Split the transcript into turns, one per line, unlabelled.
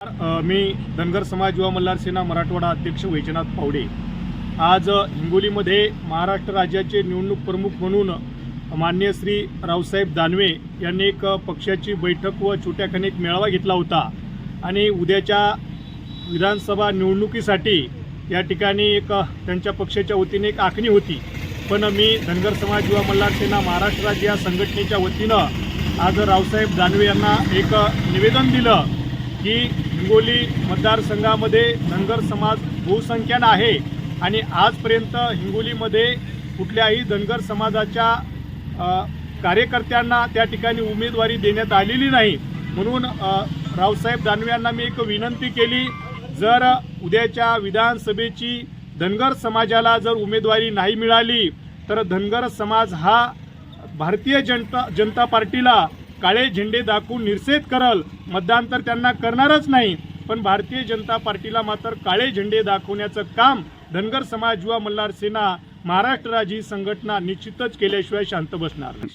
मी धनगर समाज युवा मल्हार सेना मराठवाडा अध्यक्ष वैजनाथ पावडे. आज हिंगोलीमध्ये महाराष्ट्र राज्याचे निवडणूक प्रमुख म्हणून मान्य श्री रावसाहेब दानवे यांनी एक पक्षाची बैठक व छोट्याखाने एक मेळावा घेतला होता. आणि उद्याच्या विधानसभा निवडणुकीसाठी या ठिकाणी एक त्यांच्या पक्षाच्या वतीने एक आखणी होती. पण मी धनगर समाज युवा मल्हार सेना महाराष्ट्र राज्य या संघटनेच्या वतीनं आज रावसाहेब दानवे यांना एक निवेदन दिलं की हिंगोली मतदारसंघामध्ये धनगर समाज बहुसंख्यानं आहे आणि आजपर्यंत हिंगोलीमध्ये कुठल्याही धनगर समाजाच्या कार्यकर्त्यांना त्या ठिकाणी उमेदवारी देण्यात आलेली नाही. म्हणून रावसाहेब दानवे यांना मी एक विनंती केली जर उद्याच्या विधानसभेची धनगर समाजाला जर उमेदवारी नाही मिळाली तर धनगर समाज हा भारतीय जनता जनता पार्टीला काळे झेंडे दाखवून निषेध करल. मतदान तर त्यांना करणारच नाही. पण भारतीय जनता पार्टीला मात्र काळे झेंडे दाखवण्याचं काम धनगर समाज युवा मल्हार सेना महाराष्ट्र राज्य संघटना निश्चितच केल्याशिवाय शांत बसणार